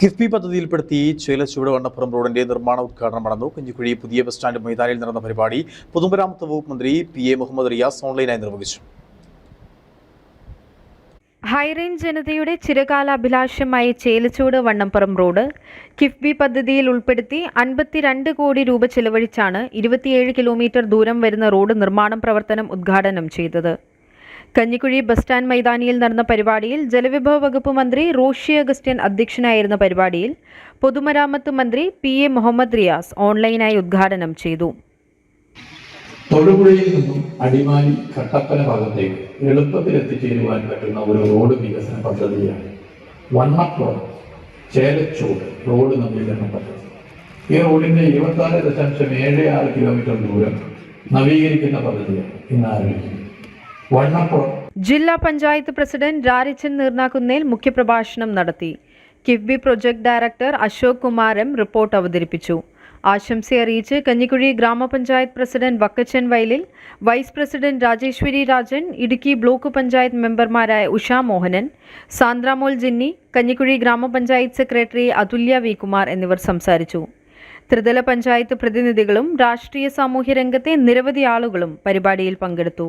കിഫ്ബി പദ്ധതിയിൽപ്പെടുത്തി ചേലച്ചുവട് വണ്ണപ്പുറം റോഡിന്റെ നിർമ്മാണ ഉദ്ഘാടനം നടന്നു. കുഞ്ഞിക്കുഴി പുതിയ ബസ് സ്റ്റാൻഡ് മൈതാനിയിൽ നടന്ന പരിപാടി പൊതുമരാമത്ത് വകുപ്പ് മന്ത്രി പി എ മുഹമ്മദ് റിയാസ് ഓൺലൈനായി നിർവഹിച്ചു. ഹൈറേഞ്ച് ജനതയുടെ ചിരകാലാഭിലാഷമായ ചേലച്ചൂട് വണ്ണപ്പുറം റോഡ് കിഫ്ബി പദ്ധതിയിൽ ഉൾപ്പെടുത്തി അൻപത്തിരണ്ട് കോടി രൂപ ചെലവഴിച്ചാണ് ഇരുപത്തിയേഴ് കിലോമീറ്റർ ദൂരം വരുന്ന റോഡ് നിർമ്മാണം പ്രവർത്തനം ഉദ്ഘാടനം ചെയ്തത്. കഞ്ഞിക്കുഴി ബസ് സ്റ്റാൻഡ് മൈതാനിയിൽ നടന്ന പരിപാടിയിൽ ജലവിഭവ വകുപ്പ് മന്ത്രി റോഷി അഗസ്റ്റ്യൻ അധ്യക്ഷനായിരുന്ന പരിപാടിയിൽ പൊതുമരാമത്ത് മന്ത്രി പി എ മുഹമ്മദ് റിയാസ് ഓൺലൈനായി ഉദ്ഘാടനം ചെയ്തു. തൊടുപുഴയിൽ നിന്നും അടിമാലി കട്ടപ്പന ഭാഗത്തേക്ക് എളുപ്പത്തിൽ എത്തിച്ചേരുവാൻ പറ്റുന്ന ഒരു റോഡ് വികസന പദ്ധതിയാണ് വണ്ണപ്പുറം ചേലച്ചൂട് റോഡ് നവീകരണ പദ്ധതി. ഈ റോഡിന്റെ ഇരുപത്തി ആറ് ദശാംശം ഏഴ് ആറ് കിലോമീറ്റർ ദൂരം നവീകരിക്കുന്ന പദ്ധതിയാണ് ഇന്ന് ആരംഭിക്കുന്നത് ജില്ലാ പഞ്ചായത്ത് പ്രസിഡന്റ് രാരിച്ചൻ നീർനാക്കുന്നേൽ മുഖ്യപ്രഭാഷണം നടത്തി. KIIFB project director Ashok Kumar report അവതരിപ്പിച്ചു. ആശംസയറിയിച്ച് കഞ്ഞിക്കുഴി ഗ്രാമപഞ്ചായത്ത് president Vakkachan Vayalil vice president Rajeshwari Rajan Idukki block panchayat മെമ്പർമാരായ ഉഷാ മോഹനൻ സാന്ദ്രാമോൾ ജിന്നി കഞ്ഞിക്കുഴി ഗ്രാമപഞ്ചായത്ത് സെക്രട്ടറി അതുല്യ വി കുമാർ എന്നിവർ സംസാരിച്ചു. ത്രിതല പഞ്ചായത്ത് പ്രതിനിധികളും രാഷ്ട്രീയ സാമൂഹ്യ രംഗത്തെ നിരവധി ആളുകളും പരിപാടിയിൽ പങ്കെടുത്തു.